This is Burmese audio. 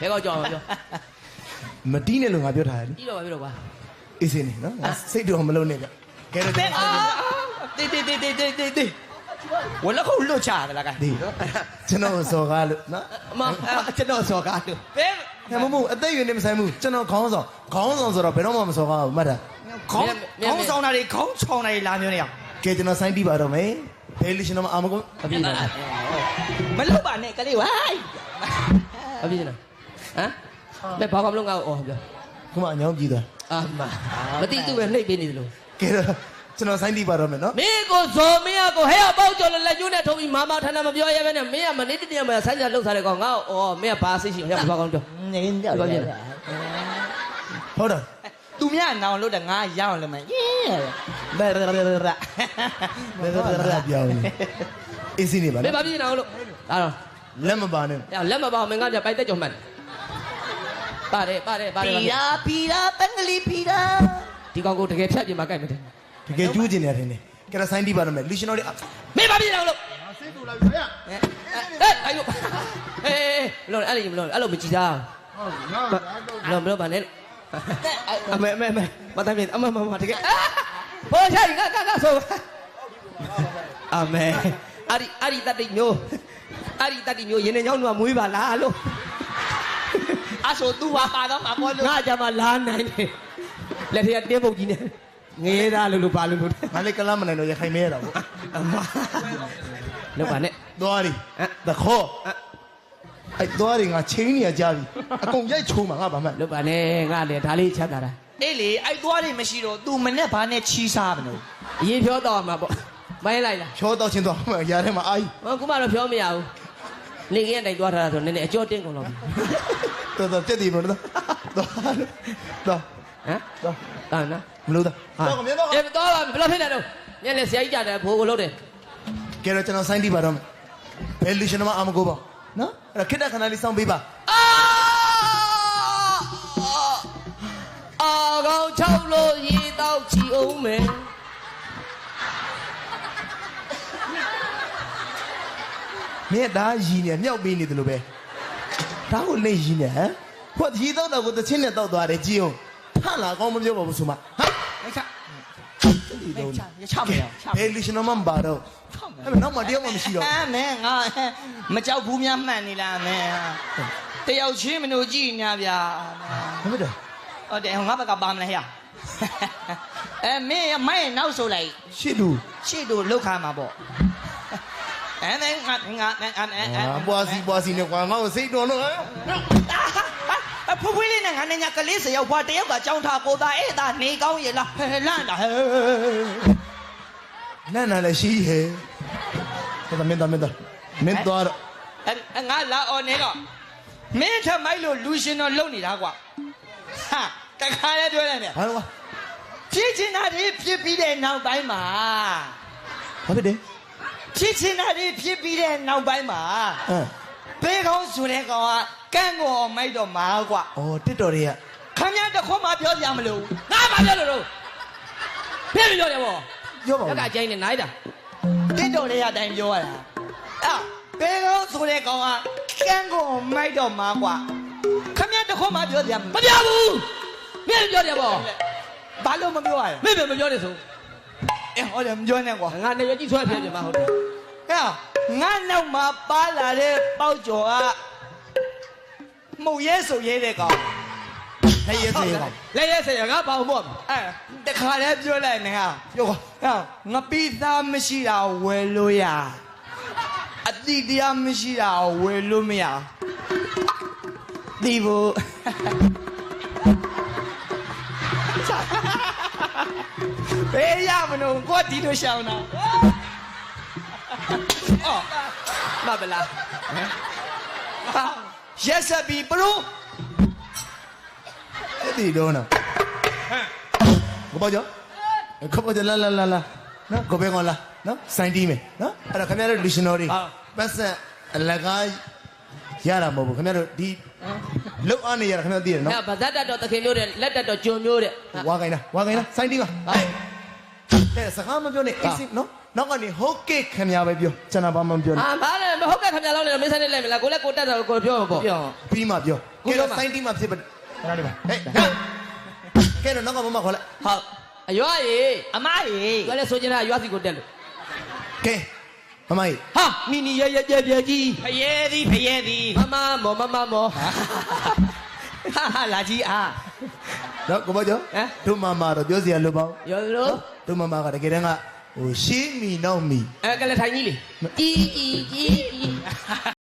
ဘဲကောက်ကြောက်မှာပြောမတီးနဲ့လို့ငါပြောထားတယ်လေပြီးတော့ပါပြီးတော့ပါအေးစင်းနေနော်ငါစိတ်တော့မလုံးနဲ့ကြကဲတော့တဲ့အာတေးတေးတေးတေးတေးတေးတေးဝလခုလွတ်ချတယ်လားကဲဒီကျွန်တော်စော်ကားလို့နော်အမကျွန်တော်စော်ကားလို့ဘယ်ဟဲ့မမို့အသက်အရွယ်နဲ့မဆိုင်ဘူးကျွန်တော်ခေါင်းဆောင်ခေါင်းဆောင်ဆိုတော့ဘယ်တော့မှမစော်ကားဘူးမှတ်တာခေါင်းခေါင်းဆောင်တာတွေခေါင်းချောင်းတာတွေလာမျိုးနေအောင်ကဲကျွန်တော်စိုင်းတီးပါတော့မယ်ဘယ်လိုရှင်တော့မအာမကုန်အပြည့်လားမလုပ်ပါနဲ့ကလေးဝိုင်း အပြည့်လားဟမ်ဘယ်ဘာကမလို့ငါ့ကိုအော်ပြောခုမှအညောင်းကြည့်သွားအာမမတိသူပဲနှိပ်ပေးနေတယ်လို့ကဲတော့ကျွန်တော်စိုင်းတီးပါတော့မယ်နော်မင်းကိုဇော်မင်းကိုဟဲ့အပေါက်ကျော်လက်လက်ကျိုးနဲ့ထုံးပြီးမာမထဏမပြောရဲပဲနဲ့မင်းကမနေ့တည်းကမှဆိုင်းကြလှုပ်ထားတဲ့ကောင်ငါ့ကိုအော်မင်းကဘာစိတ်ရှိဟဲ့ဘာကောင်ပြောနေကြပါဗျာဟုတ်တယ်သူများနောင်လို့တဲ့ငါရအောင်လည်းမရေးဘယ်ရရရဘယ်တော့ရပြောင်းနေအေးစင်းနေပါမင်းနော်ဘာဖြစ်နေတာလို့ဒါတော့ လက်မပါနဲ့။လက်မပေါမင်းကပြပိုက်တက်ကြော်မှတ်တယ်။ပါတယ်ပါတယ်ပါတယ်ပီရာပီရာပင်္ဂလီပီရာဒီကောင်ကိုတကယ်ဖြတ်ပြင်မှာကြိုက်မယ်တဲ့တကယ်ကျူးကျင်နေတယ်ထင်တယ်ကဲတော့စိုင်းတီးပါတော့မယ်လူရှင်တော်တွေ။မင်းဘာဖြစ်နေလို့။စိတ်တူလာပြီဗျာ။အဲအဲဟေးမလို့အဲ့လိုမလို့အဲ့လိုမကြည့်သား။ဟုတ်ငါမလို့ပါနဲ့။အမေအမေအမေမတမ်းပြင်အမမမတကယ်။ဘောချိုင်ကကကဆို။အမေအဲ့ဒီအဲ့ဒီတတိမျိုး အဲ့ဒီတတိမျိုးရင်းနေညောင်းတော့မွေးပါလားလို့အဆိုသူပါပါတော့မှာပေါ်လို့ငါကြမှာလာနိုင်တယ်လက်ထက်ကတင်းပုတ်ကြီးနဲ့ငေးသားလို့လို့ပါလို့လို့ငါလေးကလမ်းမနိုင်တော့ရခိုင်မဲရတာပေါ့အမလောက်ပါနဲ့သွားရီတခေါ်အဲ့သွားရီငါချင်းနေရကြပြီအကုန်ရိုက်ချုံမှာငါဘာမှလောက်ပါနဲ့ငါလည်းဒါလေးချက်တာတာအေးလေအဲ့သွားတွေမရှိတော့ तू မနဲ့ဘာနဲ့ချီးစားမလို့အရင်ဖြောတော့မှာပေါ့မိုင်းလိုက်လားချောတော့ချင်းတော့မှရားထဲမှာအာကြီးဟောခုမှတော့ဖြောမရဘူး နေကင်းတိုင်သွားထားတာဆိုနည်းနည်းအကျော်တင်းကုန်တော့ပြီတော်တော်ပြက်တည်လို့နော်တော့တော့ဟမ်တော့တာနော်မလို့တော့တော့ကမြင်တော့အေးတော့ပါဘယ်လိုဖြစ်နေတော့ညနေဆရာကြီးကြတယ်ဘိုးကိုလို့တယ်ကဲတော့ကျွန်တော်စိုင်းတီးပါတော့မယ်ဘယ်လူရှင်တော့အာမကိုပေါ့နော်အဲ့တော့ခိတ္တခဏလေးစောင့်ပေးပါအာအာကောင်ချောက်လို့ရေတောက်ချီအောင်မယ် မင်းဒါရည်နေမြောက်ပေးနေတယ်လို့ပဲဒါကိုလိမ့်ရည်နေဟမ်ဟောရီတော့တော့ကိုတချင်းနဲ့တောက်သွားတယ်ကြည်အောင်ထလာကောင်းမပြောပါဘူးဆိုမဟာမချမချရချမရချဘယ်လူရှင်တော့မပါတော့အဲ့မနောက်မှတယောက်မှမရှိတော့အဲမင်းငါမကြောက်ဘူးများမှန်နေလားမင်းတယောက်ချင်းမလို့ကြည့်ညာဗျာဟုတ်တယ်ဟုတ်တယ်ငါဘက်ကပါမလားဟဲ့အဲမင်းမိုင်းနောက်ဆိုလိုက်ရှစ်လူရှေ့တို့လောက်ခါမှာပေါ့ အဲမင်းငါငါအဲအဲအဲအာပွားစီပွားစီနဲ့ကွာငါ့ကိုစိတ်တော်လို့အဖွဖွေးလေးနဲ့ငါနဲ့ညာကလေးစရောက်ဘွားတယောက်ကကြောင်းထားကိုသားအဲ့ဒါနေကောင်းရဲ့လားဟဲလန့်တာဟဲနန်းနာလည်းရှိရဲ့ဒါမင်းသားမင်းသားမင်းသွားတော့အဲငါလာအော်နေတော့မင်းထမိုက်လို့လူရှင်တော့လုံနေတာကွာဟာတခါလဲပြောလိုက်မယ်ဘာလို့ဖြစ်ချင်တာတွေဖြစ်ပြီးတဲ့နောက်ပိုင်းမှာဘာဖြစ်တယ် ဖြစ်ချင်တာတွေဖြစ်ပြီးတဲ့နောက်ပိုင်းမှာဟမ်ဘေးကောင်းဆိုတဲ့ကောင်ကကန့်ကောမိုက်တော့မှာကွာအော်တစ်တော်တွေကခမရတခွန်းမပြောပြမလို့ငါဘာပြောလို့လို့ပြည့်ပြောတယ်ဗောပြောပါဦးရက်ကကျိုင်းနေနိုင်တာတစ်တော်တွေရတိုင်းပြောရတာအဲ့ဘေးကောင်းဆိုတဲ့ကောင်ကကန့်ကောမိုက်တော့မှာကွာခမရတခွန်းမပြောပြမမလို့ပြောဘူးပြည့်ပြောတယ်ဗောဘာလို့မပြောရလဲမင်းမပြောနဲ့ဆို အဲဟောတယ်မပြောနဲ့ကွာငါနေရကြီးဆွဲပြပြမှာဟုတ်တယ်ဟဲ့ငါနောက်မှာပါလာတဲ့ပေါက်ကျော်ကမှုတ်ရဲဆိုရဲတဲ့ကောင်လက်ရဲစေးကောင်လက်ရဲဆရာငါပေါင်ပေါ့အဲတခါတည်းပြောလိုက်နေဟာပြောကွာဟဲ့ငါပိသားမရှိတာဝယ်လို့ရအတိတရားမရှိတာဝယ်လို့မရဒီဘူး ဘယ်ရမလို့ကိုဒီလိုရှောင်းတာအော်မဗလားဟာရက်ဆက်ပြီးပရိုအဲ့ဒီတော့နော်ကိုပေါ့ကြောကိုပေါ့ကြလာလာလာလာနော်ကိုပဲကောလာနော်စိုင်းတီးမယ်နော်အဲ့တော့ခင်ဗျားတို့လူရှင်တော်တွေပတ်ဆက်အလကားရတာမဟုတ်ဘူးခင်ဗျားတို့ဒီ လောက်အားနေရတာခင်ဗျားသိတယ်နော်ငါဗဇတ်တက်တော့တခင်မျိုးတဲ့လက်တက်တော့ဂျွန်မျိုးတဲ့ဝါခိုင်းတာဝါခိုင်းတာစိုင်းတီးပါဟာတဲ့စကားမပြောနဲ့အေးစိနော်နောက်ကနေဟုတ်ကဲ့ခင်ဗျားပဲပြောကျွန်တော်ဘာမှမပြောနဲ့အာဘာလဲမဟုတ်ကဲ့ခင်ဗျားလောက်နေတော့မင်းစနေလိုက်မလားကိုလည်းကိုတက်တာကိုပြောမှာပေါ့ပြောပြီးမှပြောကိုကဲပြောတော့မှာစိုင်းတီးမှဖြစ်ပါခဏလေးပါဟဲ့ကဲတော့နောက်ကမမခေါ်လိုက်ဟုတ်အရွာရေအမရေသူကလည်းဆိုချင်တာအရွာစီကိုတက်လို့ကဲ မမကြီးဟာနီနီရဲရဲကြဲပြဲကြီးဖရဲသည်ဖရဲသည်မမမောမမမောဟာဟာလာကြီးအားနော်ကိုမကျော်ဟမ်တို့မမတော့ပြောစရာလိုပါဘူးရောလို့တို့မမကတကယ်တမ်းကဟိုရှေးမီနောက်မီအဲကလည်းထိုင်ကြီးလေကြီးကြီးကြီး